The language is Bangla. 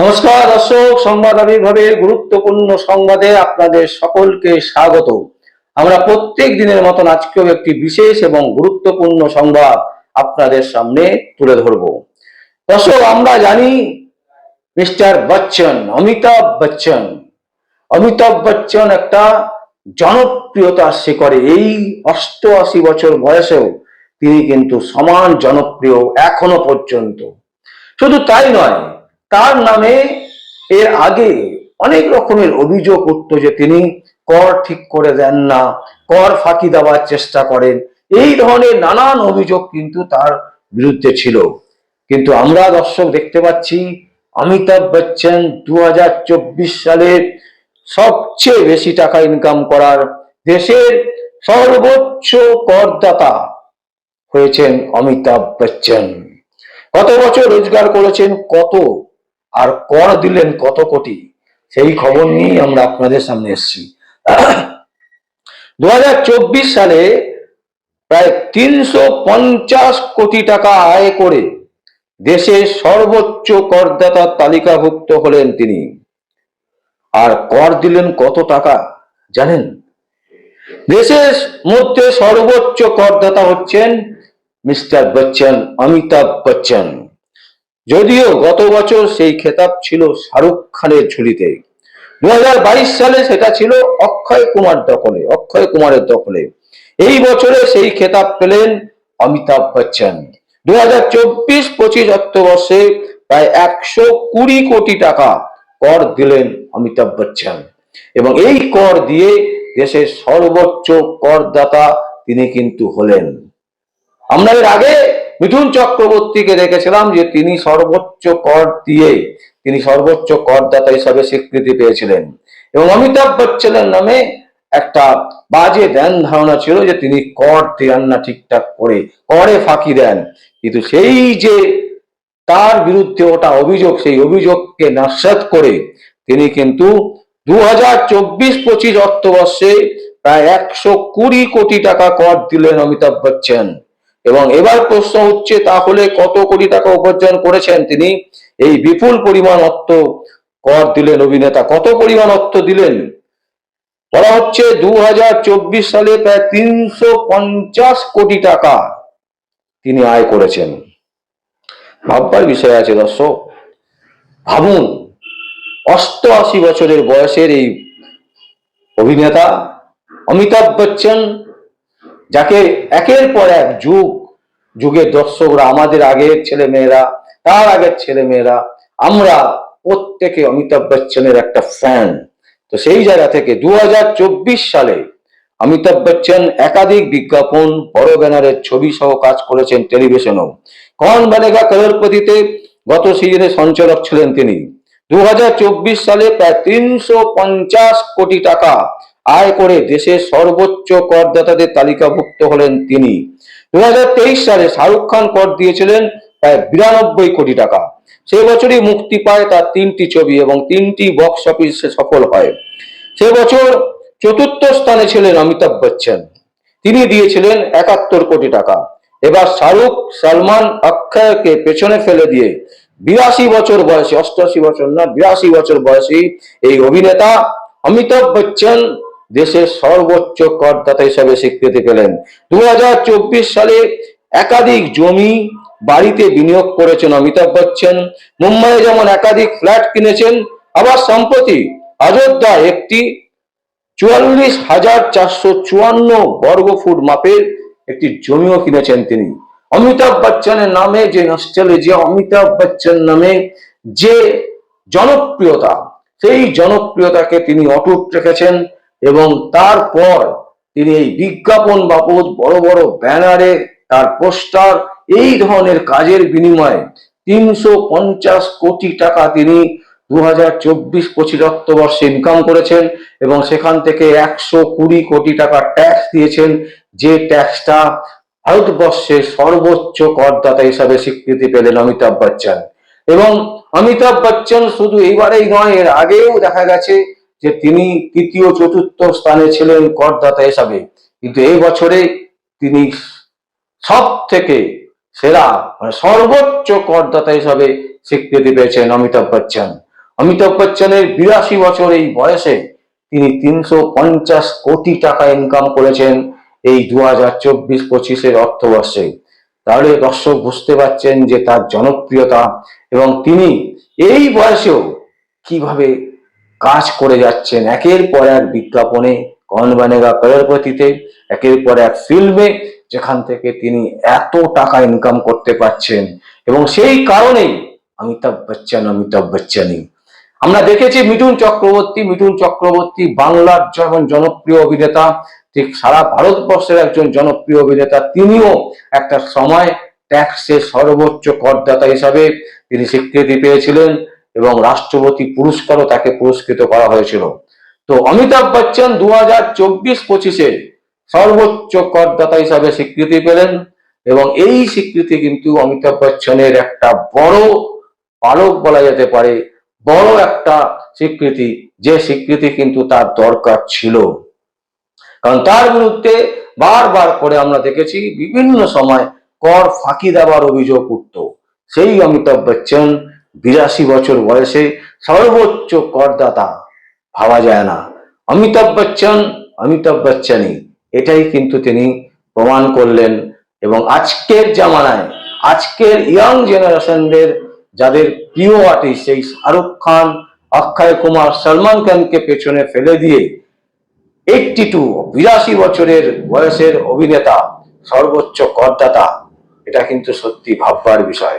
নমস্কার, দর্শক, সংবাদ আবির্ভাবের গুরুত্বপূর্ণ সংবাদে আপনাদের সকলকে স্বাগত। আমরা প্রত্যেক দিনের মতন আজকেও একটি বিশেষ এবং গুরুত্বপূর্ণ সংবাদ আপনাদের সামনে তুলে ধরব। দর্শক, আমরা জানি মিস্টার বচ্চন, অমিতাভ বচ্চন। অমিতাভ বচ্চন একটা জনপ্রিয়তার শিখরে এই অষ্টআশি বছর বয়সেও তিনি কিন্তু সমান জনপ্রিয় এখনও পর্যন্ত। শুধু তাই নয় তার নামে এর আগে অনেক রকমের অভিযোগ উঠতো যে তিনি কর ঠিক করে দেন না, কর ফাঁকি দেওয়ার চেষ্টা করেন। এই ধরনের নানান অভিযোগ কিন্তু তার বিরুদ্ধে ছিল। কিন্তু আমরা দর্শক দেখতে পাচ্ছি, অমিতাভ বচ্চন দু হাজার চব্বিশ সালের সবচেয়ে বেশি টাকা ইনকাম করার দেশের সর্বোচ্চ করদাতা হয়েছেন অমিতাভ বচ্চন। কত বছর রোজগার করেছেন, কত আর কর দিলেন কত কোটি? সেই খবর নিয়েই আমরা আপনাদের সামনে এসেছি। দু সালে প্রায় তিনশো পঞ্চাশ কোটি টাকা আয় করে দেশের সর্বোচ্চ করদাতার তালিকাভুক্ত হলেন তিনি। আর কর দিলেন কত টাকা, জানেন? দেশের মধ্যে সর্বোচ্চ করদাতা হচ্ছেন মিস্টার বচ্চন, অমিতাভ বচ্চন। যদিও গত বছর সেই খেতাব ছিল শাহরুখ খানের ঝুলিতে। দুই হাজার বাইশ সালে সেটা ছিল অক্ষয় কুমার দখলে, অক্ষয় কুমারের দখলে। এই বছরে সেই খেতাব পেলেন অমিতাভ বচ্চন। দু হাজার চব্বিশ পঁচিশ অর্থবর্ষে প্রায় একশো কুড়ি কোটি টাকা কর দিলেন অমিতাভ বচ্চন। এবং এই কর দিয়ে দেশের সর্বোচ্চ করদাতা তিনি কিন্তু হলেন। আমরা এর আগে মিঠুন চক্রবর্তীকে দেখেছিলাম যে তিনি সর্বোচ্চ কর দিয়ে, তিনি সর্বোচ্চ করদাতা হিসাবে স্বীকৃতি পেয়েছিলেন। এবং অমিতাভ বচ্চনের নামে একটা বাজে ধ্যান ধারণা ছিল যে তিনি কর দেন না ঠিকঠাক করে করে ফাঁকি দেন। কিন্তু সেই যে তার বিরুদ্ধে ওটা অভিযোগ, সেই অভিযোগকে নস্বাত করে তিনি কিন্তু দু হাজার চব্বিশ পঁচিশ অর্থবর্ষে প্রায় একশো কুড়ি কোটি টাকা কর দিলেন অমিতাভ বচ্চন। এবং এবার প্রশ্ন হচ্ছে, তাহলে কত কোটি টাকা উপার্জন করেছেন তিনি? এই বিপুল পরিমাণ অর্থ কর দিলেন অভিনেতা। কত পরিমাণ অর্থ দিলেন? বলা হচ্ছে দু হাজার চব্বিশ সালে প্রায় তিনশো পঞ্চাশ কোটি টাকা তিনি আয় করেছেন। ভাববার বিষয় আছে দর্শক, ভাবুন, অষ্টআশি বছরের বয়সের এই অভিনেতা অমিতাভ বচ্চন যাকে একের পর এক যুগ, যুগের দর্শকরা, আমাদের আগের ছেলে মেয়েরা তার আগের ছেলে মেয়েরা আমরা প্রত্যেকে অমিতাভ বচ্চনের একটা ফ্যান তো সেই জায়গা থেকে দু হাজার চব্বিশ সালে অমিতাভ বচ্চন একাধিক বিজ্ঞাপন, বড় ব্যানারের ছবি সহ কাজ করেছেন টেলিভিশনেও। কন বানেগা করোড়পতিতে গত সিজনে সঞ্চালক ছিলেন তিনি। দু হাজার চব্বিশ সালে প্রায় তিনশো পঞ্চাশ কোটি টাকা আয় করে দেশের সর্বোচ্চ করদাতাদের তালিকাভুক্ত হলেন তিনি। দু সালে শাহরুখ খান কর দিয়েছিলেন প্রায় বিরানব্বই কোটি টাকা। সে বছরই মুক্তি পায় তার তিনটি ছবি এবং তিনটি বক্স অফিসে সফল হয়। সে বছর চতুর্থ স্থানে ছিলেন অমিতাভ বচ্চন। তিনি দিয়েছিলেন একাত্তর কোটি টাকা। এবার শাহরুখ, সালমান, অক্ষয়কে পেছনে ফেলে দিয়ে বিরাশি বছর বয়সী, অষ্টআশি বছর না, বিরাশি বছর বয়সী এই অভিনেতা অমিতাভ বচ্চন দেশের সর্বোচ্চ করদাতা হিসাবে স্বীকৃতি পেলেন। দু হাজার চব্বিশ সালে একাধিক জমি বাড়িতে বিনিয়োগ করেছেন অমিতাভ বচ্চন। মুম্বাইয়ে যেমন একাধিক ফ্ল্যাট কিনেছেন, আবার সম্প্রতি অযোধ্যায় একটি চুয়াল্লিশ হাজার চারশো চুয়ান্ন বর্গ ফুট মাপের একটি জমিও কিনেছেন তিনি। অমিতাভ বচ্চনের নামে যে নস্টালজিয়া অমিতাভ বচ্চন নামে যে জনপ্রিয়তা, সেই জনপ্রিয়তাকে তিনি অটুট রেখেছেন। এবং তারপর তিনি এই বিজ্ঞাপন বাবদ বড় বড় ব্যানারে তার পোস্টার, এই ধরনের কাজের বিনিময়ে তিনশো পঞ্চাশ কোটি টাকা তিনি দু হাজার চব্বিশ পঁচিশ অর্থবর্ষে ইনকাম করেছেন এবং সেখান থেকে একশো কুড়ি কোটি টাকা ট্যাক্স দিয়েছেন। যে ট্যাক্সটা ভারতবর্ষের সর্বোচ্চ করদাতা হিসাবে স্বীকৃতি পেলেন অমিতাভ বচ্চন। এবং অমিতাভ বচ্চন শুধু এইবারেই নয়, এর আগেও দেখা গেছে যে তিনি তৃতীয় চতুর্থ স্থানে ছিলেন করদাতা হিসাবে। কিন্তু এই বছরে তিনি সব থেকে সেরা মানে সর্বোচ্চ করদাতা হিসাবে স্বীকৃতি পেয়েছেন অমিতাভ বচ্চন। অমিতাভ বচ্চনের বিরাশি বছর এই বয়সে তিনি তিনশো পঞ্চাশ কোটি টাকা ইনকাম করেছেন এই দু হাজার চব্বিশ পঁচিশের অর্থবর্ষে। তাহলে দর্শক বুঝতে পারছেন যে তার জনপ্রিয়তা এবং তিনি এই বয়সেও কীভাবে কাজ করে যাচ্ছেন। একের পর এক বিজ্ঞাপনে কন বানেগা করোড়পতিতে একের পর এক ফিল্মে, যেখান থেকে তিনি এত টাকা ইনকাম করতে পারছেন। এবং সেই কারণেই অমিতাভ বচ্চন, অমিতাভ বচ্চনই। আমরা দেখেছি মিঠুন চক্রবর্তী মিঠুন চক্রবর্তী বাংলার যখন জনপ্রিয় অভিনেতা, ঠিক সারা ভারতবর্ষের একজন জনপ্রিয় অভিনেতা, তিনিও একটা সময় ট্যাক্সের সর্বোচ্চ করদাতা হিসাবে তিনি স্বীকৃতি পেয়েছিলেন। এবং রাষ্ট্রপতি পুরস্কারও তাকে পুরস্কৃত করা হয়েছিল। তো অমিতাভ বচ্চন দু হাজার চব্বিশ পঁচিশে সর্বোচ্চ করদাতা হিসাবে স্বীকৃতি পেলেন এবং এই স্বীকৃতি কিন্তু অমিতাভ বচ্চনের একটা বড় পালক বলা যেতে পারে, বড় একটা স্বীকৃতি, যে স্বীকৃতি কিন্তু তার দরকার ছিল। কারণ তার বিরুদ্ধে বারবার করে আমরা দেখেছি, বিভিন্ন সময় কর ফাঁকি দেওয়ার অভিযোগ উঠত। সেই অমিতাভ বচ্চন বিরাশি বছর বয়সে সর্বোচ্চ করদাতা। ভাবা যায় না। অমিতাভ বচ্চন, অমিতাভ বচ্চনই। এটাই কিন্তু তিনি প্রমাণ করলেন এবং আজকের জামানায়, আজকের ইয়াং জেনারেশনদের যাদের প্রিয় আর্টিস্ট সেই শাহরুখ খান, অক্ষয় কুমার, সলমান খানকে পেছনে ফেলে দিয়ে এইটটি টু বিরাশি বছরের বয়সের অভিনেতা, সর্বোচ্চ করদাতা। এটা কিন্তু সত্যি ভাববার বিষয়।